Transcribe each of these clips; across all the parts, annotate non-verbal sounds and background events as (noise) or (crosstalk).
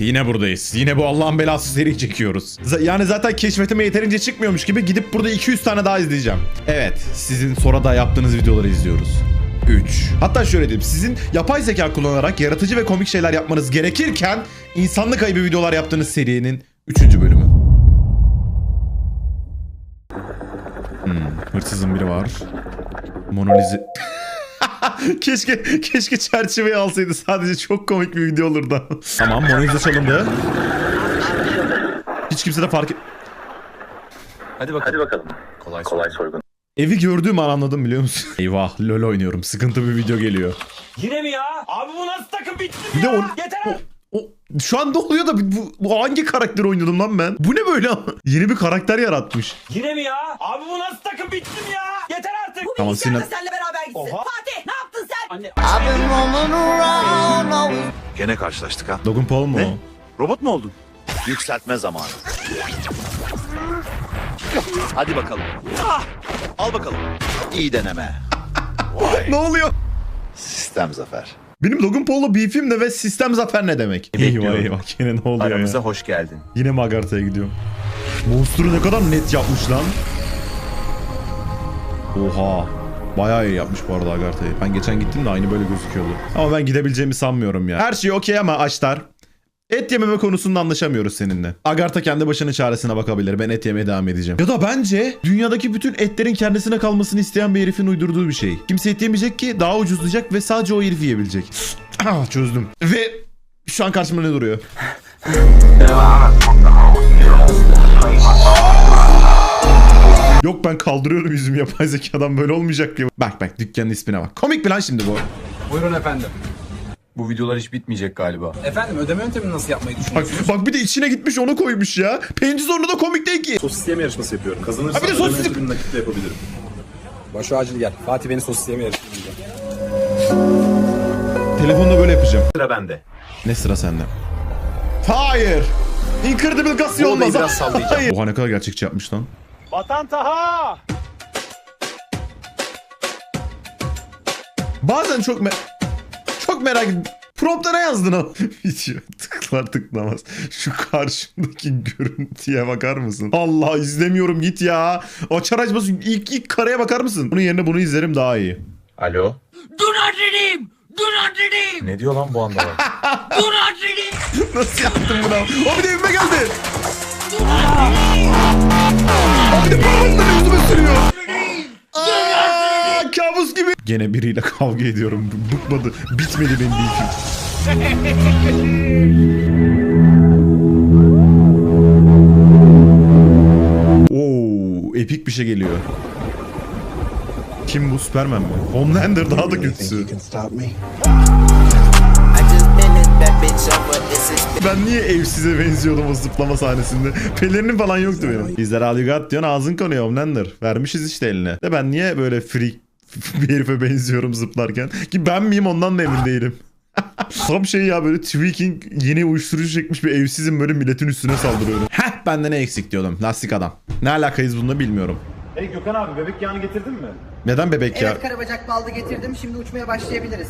Yine buradayız. Yine bu Allah'ın belası seri çekiyoruz. Z- yani zaten keşfetime yeterince çıkmıyormuş gibi gidip burada 200 tane daha izleyeceğim. Evet, sizin sonra da yaptığınız videoları izliyoruz. 3. Hatta şöyle diyeyim. Sizin yapay zeka kullanarak yaratıcı ve komik şeyler yapmanız gerekirken insanlık ayıbı videolar yaptığınız serinin 3. bölümü. Hmm, hırsızın biri var. Monolize... (laughs) keşke keşke çerçeveyi alsaydı. Sadece çok komik bir video olurdu. tamam Mona çalındı. Hiç kimse de fark et... Hadi bakalım. Hadi bakalım. Kolay, Kolay soygun. Evi gördüğüm an anladım biliyor musun? (laughs) Eyvah LoL oynuyorum. Sıkıntı bir video geliyor. Yine mi ya? Abi bu nasıl takım bitti mi ya? o, Yeter o, artık. o- şu anda oluyor da bu, bu hangi karakter oynadım lan ben? Bu ne böyle? (laughs) Yeni bir karakter yaratmış. Yine mi ya? Abi bu nasıl takım bitti mi ya? Yeter artık. Tamam Sinan. seninle beraber gitsin. Oha. Fatih? Anne. Gene karşılaştık ha. Logan Paul mu o? Robot mu oldun? Yükseltme zamanı. Hadi bakalım. Ah! Al bakalım. İyi deneme. Ne oluyor? Sistem zafer. Benim Logan Paul'la beef'im ne ve sistem zafer ne demek? Eyvah eyvah yine ne oluyor Aramıza ya? hoş geldin. Yine mi Agartha'ya gidiyorum? Monster'ı ne kadar net yapmış lan. Oha. Bayağı iyi yapmış bu arada Agartha'yı. Ben geçen gittim de aynı böyle gözüküyordu. Ama ben gidebileceğimi sanmıyorum ya. Her şey okey ama açlar. Et yememe konusunda anlaşamıyoruz seninle. Agartha kendi başının çaresine bakabilir. Ben et yemeye devam edeceğim. Ya da bence dünyadaki bütün etlerin kendisine kalmasını isteyen bir herifin uydurduğu bir şey. Kimse et yemeyecek ki daha ucuzlayacak ve sadece o herif yiyebilecek. ah çözdüm. Ve şu an karşımda ne duruyor? Yok ben kaldırıyorum yüzümü yapay zekadan böyle olmayacak ya. Bak bak dükkanın ismine bak. Komik bir lan şimdi bu. Buyurun efendim. Bu videolar hiç bitmeyecek galiba. Efendim ödeme yöntemini nasıl yapmayı Bak, düşünüyorsunuz? bak bir de içine gitmiş onu koymuş ya. Penci zorlu da komik değil ki. Sosis yeme yarışması yapıyorum. Kazanırsam Ha bir de sosis- ödeme yöntemini nakitle yapabilirim. Başu acil gel. Fatih beni sosis yeme yarıştıracak. Telefonla böyle yapacağım. Sıra bende. Ne sıra sende? Hayır. Incredible Gussie Bu olmaz. biraz sallayacağım. Hayır. Oha ne kadar gerçekçi yapmış lan. Vatan Taha. Bazen çok me çok merak ne yazdın o? (laughs) Video tıklar tıklamaz. Şu karşımdaki görüntüye bakar mısın? Allah izlemiyorum git ya. Açar açmaz ilk, ilk kareye bakar mısın? Bunun yerine bunu izlerim daha iyi. Alo. Do not redeem! Do not redeem! Ne diyor lan bu anda? Do not redeem! Nasıl yaptın bunu? O bir de evime geldi. O bir de parmakla yüzüme sürüyor. Aa, kabus gibi. Gene biriyle kavga ediyorum. Bıkmadı. Bitmedi benim beefim. Oo, epik bir şey geliyor. Kim bu? Superman mi? Homelander daha da kötüsü. Ben niye evsize benziyordum o zıplama sahnesinde? Pelerinim falan yoktu benim. İzler Aligat diyorsun ağzın konuyor Homelander. Vermişiz işte eline. De ben niye böyle freak (laughs) bir herife benziyorum zıplarken? Ki ben miyim ondan da emin değilim. (laughs) Tam şey ya böyle tweaking yeni uyuşturucu çekmiş bir evsizim böyle milletin üstüne saldırıyorum. Heh bende ne eksik diyordum lastik adam. Ne alakayız bununla bilmiyorum. Hey Gökhan abi bebek yağını getirdin mi? Neden bebek ya? Evet karabacak baldı getirdim. Şimdi uçmaya başlayabiliriz.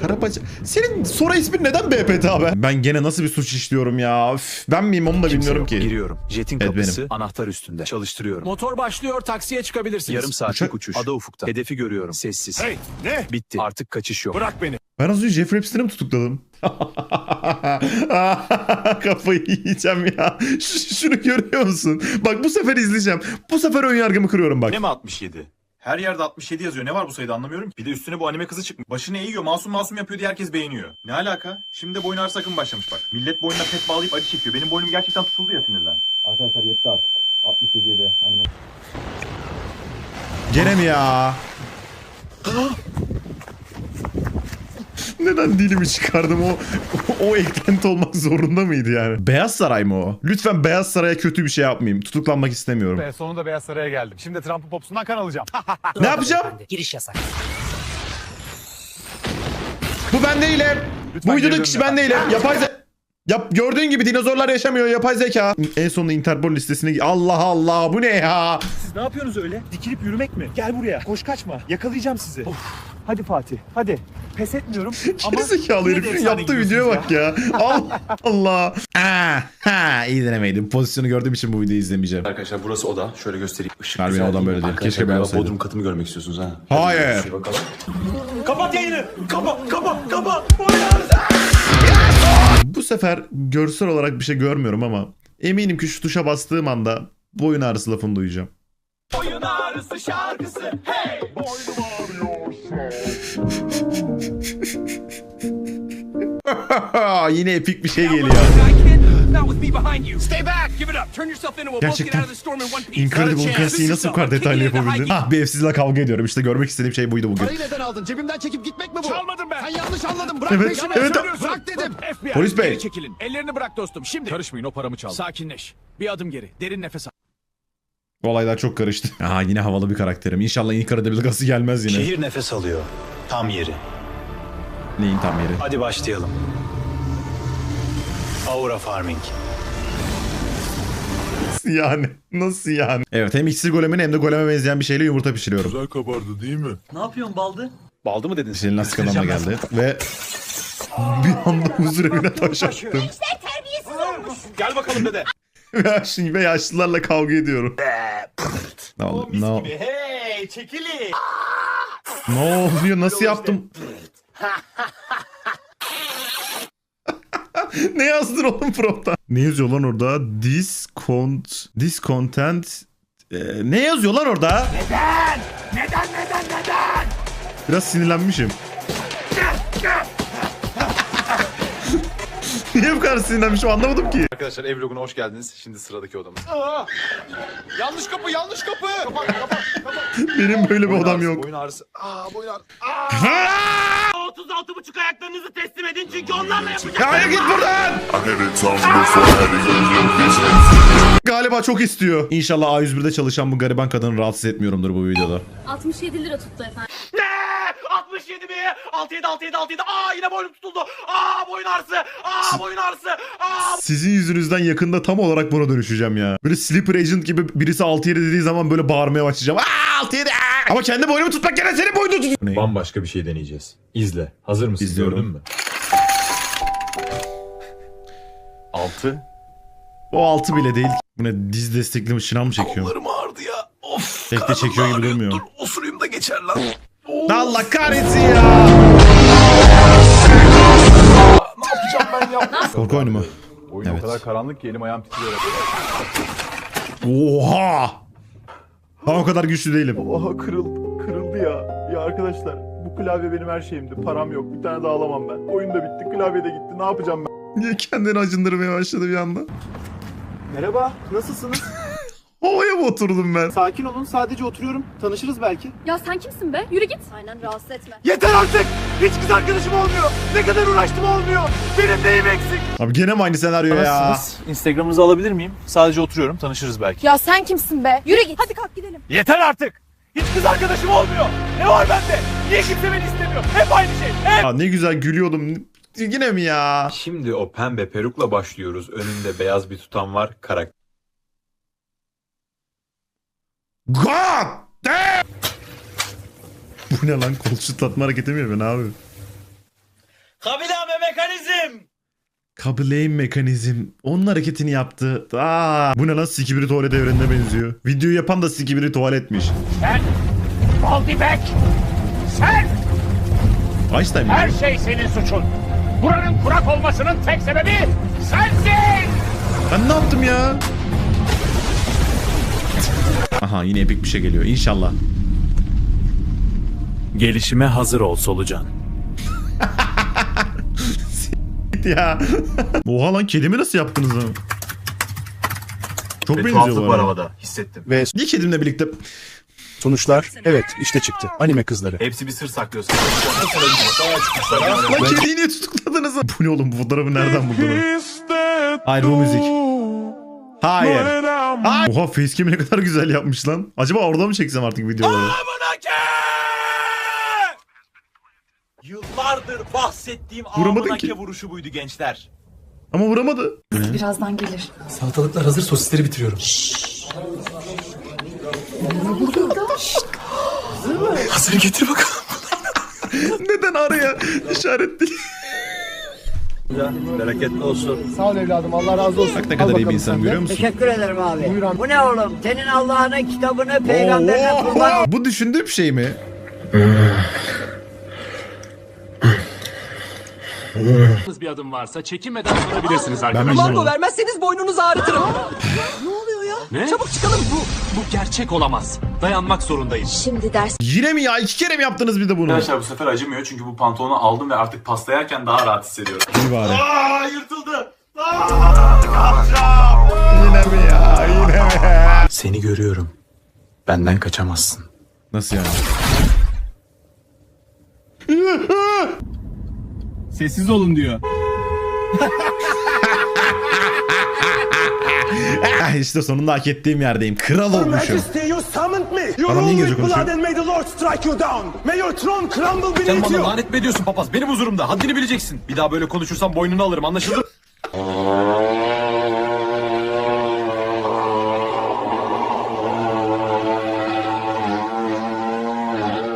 Karabaca. Senin sonra ismin neden BPT abi? Ben gene nasıl bir suç işliyorum ya? Üf, ben miyim onu da bilmiyorum ki. Giriyorum. Jetin Evet, kapısı benim. anahtar üstünde. Çalıştırıyorum. Motor başlıyor taksiye çıkabilirsiniz. Yarım saatlik Uçak- uçuş. Ada ufukta. Hedefi görüyorum. Sessiz. Hey ne? Bitti. Artık kaçış yok. Bırak beni. Ben az önce Jeffrey Epstein'i mi tutukladım? (laughs) Kafayı yiyeceğim ya. Ş- şunu görüyor musun? Bak bu sefer izleyeceğim. Bu sefer ön yargımı kırıyorum bak. Ne mi 67? Her yerde 67 yazıyor. Ne var bu sayıda anlamıyorum. ki. Bir de üstüne bu anime kızı çıkmış. Başını eğiyor, masum masum yapıyor diye herkes beğeniyor. Ne alaka? Şimdi de boyun ağrısı sakın başlamış bak. Millet boynuna pet bağlayıp acı çekiyor. Benim boynum gerçekten tutuldu ya sinirden. Arkadaşlar yetti artık. 67'de anime. Gene mi ya? (gasps) Neden dilimi çıkardım o o eklenti olmak zorunda mıydı yani? Beyaz Saray mı o? Lütfen Beyaz Saray'a kötü bir şey yapmayayım. Tutuklanmak istemiyorum. Be, sonunda Beyaz Saray'a geldim. Şimdi Trump'ın poposundan kan alacağım. (laughs) Ne yapacağım? Giriş yasak. Bu ben değilim. Lütfen Bu videodaki kişi ben değilim. Yapay ze... Yap gördüğün gibi dinozorlar yaşamıyor yapay zeka. En sonunda Interpol listesine Allah Allah bu ne ya? Siz ne yapıyorsunuz öyle? Dikilip yürümek mi? Gel buraya. Koş kaçma. Yakalayacağım sizi. Hadi Fatih hadi. Pes etmiyorum (laughs) ama Gerizekalı efsane yaptığı videoya bak ya. (laughs) Allah Allah. Aa, ha, iyi denemeydim. Pozisyonu gördüğüm için bu videoyu izlemeyeceğim. Arkadaşlar burası oda. Şöyle göstereyim. Işık Harbiden güzel odam böyle değil. Arkadaşlar Keşke böyle galiba olsaydı. Bodrum katımı görmek istiyorsunuz ha. Hayır. Kapat yayını. Kapa kapa kapa. Bu sefer görsel olarak bir şey görmüyorum ama eminim ki şu tuşa bastığım anda boyun ağrısı lafını duyacağım. Oyun ağrısı şarkısı. Hey. (laughs) Yine epik bir şey geliyor. Gerçekten. Incredible Cassie'yi nasıl bu kadar detaylı yapabildin? Ah bir evsizle kavga ediyorum. İşte görmek istediğim şey buydu bugün. neden aldın? Cebimden çekip gitmek mi bu? Çalmadım ben. Sen yanlış anladın. Bırak Evet, peşimi. evet. Bırak dedim. FBI. Polis bey. Geri çekilin. Ellerini bırak dostum. Şimdi. Karışmayın o paramı çaldı. Sakinleş. Bir adım geri. Derin nefes al. Olaylar çok karıştı. (laughs) Aha yine havalı bir karakterim. İnşallah Incredible gazı gelmez yine. Şehir nefes alıyor. Tam yeri. Neyin tam yeri? Hadi başlayalım. Aura Farming. Nasıl yani? Nasıl yani? Evet hem iksir golemin hem de goleme benzeyen bir şeyle yumurta pişiriyorum. Baldı mı dedin? Senin lastik adamla geldi ve bir anda huzur evine taş attım. Gel bakalım dede. (laughs) ve, şimdi ve yaşlılarla kavga ediyorum. ne, ol- ne, ol- Hey çekilin. ne oluyor? Nasıl yaptım? (laughs) ne yazdın oğlum prompta? Ne yazıyor lan orada? Discount... Discontent... Ee, ne yazıyor lan orada? Neden? Neden neden neden? Biraz sinirlenmişim. (laughs) Niye bu kadar sinirlenmişim anlamadım ki. Arkadaşlar ev vloguna hoş geldiniz. Şimdi sıradaki odamız. Yanlış kapı, yanlış kapı. Kapat, kapat, kapat. Benim böyle bir Boyun odam ağrısı, yok. Boyun ağrısı. Aa boyun ağrısı. 36 buçuk ayaklarınızı teslim edin çünkü onlarla yapacak. Ya git buradan! Galiba çok istiyor. İnşallah A101'de çalışan bu gariban kadını rahatsız etmiyorumdur bu videoda. 67 lira tuttu efendim. Ne? 67 mi? 67 67 67. Aa yine boynum tutuldu. Aa boyun ağrısı. Aa boyun ağrısı. Aa Sizin yüzünüzden yakında tam olarak buna dönüşeceğim ya. Böyle sleeper agent gibi birisi 6-7 dediği zaman böyle bağırmaya başlayacağım. Aa 6-7 aa! Ama kendi boynumu tutmak yerine senin boynunu tut. Ne? Bambaşka bir şey deneyeceğiz. İzle. Hazır mısın? İzliyorum. Gördün mü? 6. O 6 bile değil. Bu ne diz destekli mi şınav mı çekiyor? Kollarım ağrıdı ya. Of. Pek de çekiyor gibi durmuyor. Dur osurayım da geçer lan. Allah kahretsin ya. Ne yapacağım ben ya? Korku oyunu mu? Oyun Evet. o kadar karanlık ki elim ayağım titriyor. Oha! Ben o kadar güçlü değilim. Oha kırıldı. Kırıldı ya. Ya arkadaşlar bu klavye benim her şeyimdi. Param yok. Bir tane daha alamam ben. Oyun da bitti. Klavye de gitti. Ne yapacağım ben? Niye kendini acındırmaya başladı bir anda? Merhaba, nasılsınız? Havaya mı oturdum ben? Sakin olun, sadece oturuyorum. Tanışırız belki. Ya sen kimsin be? Yürü git. Aynen rahatsız etme. yeter artık. Hiç kız arkadaşım olmuyor. Ne kadar uğraştım olmuyor. Benim neyim eksik? Abi gene mi aynı senaryo ya? Nasılsınız? Instagram'ınızı alabilir miyim? Sadece oturuyorum, tanışırız belki. Ya sen kimsin be? Yürü git. Hadi kalk gidelim. Yeter artık. Hiç kız arkadaşım olmuyor. Ne var bende? Niye kimse beni istemiyor? Hep aynı şey. Hep. Ya ne güzel gülüyordum. Yine mi ya? Şimdi o pembe perukla başlıyoruz. Önünde beyaz bir tutam var. Karakter. God damn! Bu ne lan? Kol çıtlatma hareketi mi yapıyor? Ne abi? Kabilame mekanizm. Kabuleyim mekanizm. Onun hareketini yaptı. Aa, bu ne lan? Sikibiri tuvalet evrenine benziyor. Videoyu yapan da Sikibiri tuvaletmiş. Multipack. Sen Einstein mi? her şey senin suçun. Buranın kurak olmasının tek sebebi sensin. Ben ne yaptım ya? Aha yine epik bir şey geliyor. İnşallah. Gelişime hazır ol solucan. (laughs) ya. Oha lan kedimi nasıl yaptınız lan? Çok Ve benziyor bu arada. havada. Hissettim. Ve Niye kedimle birlikte? sonuçlar, evet işte çıktı. Anime kızları. Hepsi bir sır saklıyor. Lan kediyi niye tutukladınız? Bu ne oğlum? Bu fotoğrafı nereden buldunuz? Hayır bu müzik. Hayır. Hayır. Oha facecam'i ne kadar güzel yapmış lan. Acaba orada mı çeksem artık videoları? Yıllardır bahsettiğim Vuramadın amına ki. vuruşu buydu gençler. Ama vuramadı. Birazdan gelir. Salatalıklar hazır sosisleri bitiriyorum. Hazır getir bakalım. (laughs) Neden araya işaretli? Bereketli olsun. Sağ ol evladım Allah razı olsun. Bak ne kadar iyi bir insan görüyor musun? Teşekkür ederim abi. Buyur abi. Bu ne oğlum? Senin Allah'ına kitabını peygamberine kurban Bu düşündüğüm şey mi? bir adım varsa çekinmeden sorabilirsiniz Ben arkadaşlar. bilmiyorum. vermezseniz boynunuzu ağrıtırım. Ne? Çabuk çıkalım. Bu, bu gerçek olamaz. Dayanmak zorundayız. Şimdi ders Yine mi ya? İki kere mi yaptınız bir de bunu? Arkadaşlar bu sefer acımıyor çünkü bu pantolonu aldım ve artık pasta yerken daha rahat hissediyorum. İyi bari. Aa yırtıldı. Yine mi ya? Yine mi? Seni görüyorum. Benden kaçamazsın. Nasıl yani? Sessiz olun diyor. (laughs) (laughs) işte sonunda hak ettiğim yerdeyim. Kral olmuşum. Adam niye İngilizce konuşuyor? Sen bana lanet mi ediyorsun papaz? Benim huzurumda. Haddini bileceksin. Bir daha böyle konuşursan boynunu alırım anlaşıldı mı?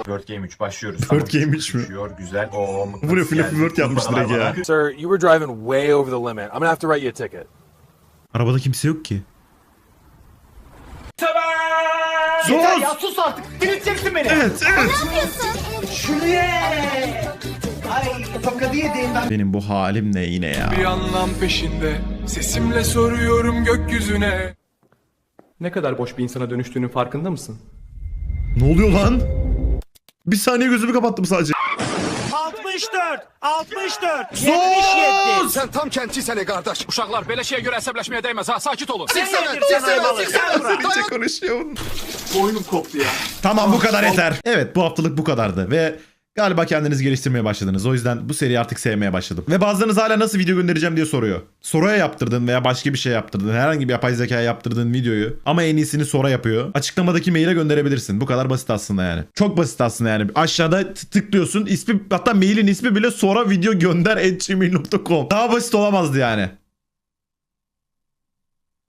Word Game 3 başlıyoruz. Word Game 3 mü? Güzel. Oo, Buraya Flappy Bird yapmış direkt ya. Sir, you were driving way over the limit. I'm gonna have to write you a ticket. Arabada kimse yok ki. Yeter ya sus artık. Dirilteceksin beni. Evet, evet. Ay tokadı yediğim ben. Benim bu halim ne yine ya? Bir anlam peşinde. Sesimle soruyorum gökyüzüne. Ne kadar boş bir insana dönüştüğünün farkında mısın? Ne oluyor lan? Bir saniye gözümü kapattım sadece. 64. 64. Sus! Sen tam kentçisene kardeş. Uşaklar beleşeye göre hesaplaşmaya değmez ha. Sakin olun. Siksene, siksene, siksene. Sence konuşuyor. Boynum koptu ya. Tamam bu kadar yeter. Evet bu haftalık bu kadardı ve galiba kendinizi geliştirmeye başladınız. O yüzden bu seriyi artık sevmeye başladım. Ve bazılarınız hala nasıl video göndereceğim diye soruyor. Sora'ya yaptırdın veya başka bir şey yaptırdın. Herhangi bir yapay zekaya yaptırdığın videoyu ama en iyisini Sora yapıyor. Açıklamadaki maile gönderebilirsin. Bu kadar basit aslında yani. Çok basit aslında yani. Aşağıda tıklıyorsun. ismi hatta mailin ismi bile Sora video gönder Daha basit olamazdı yani.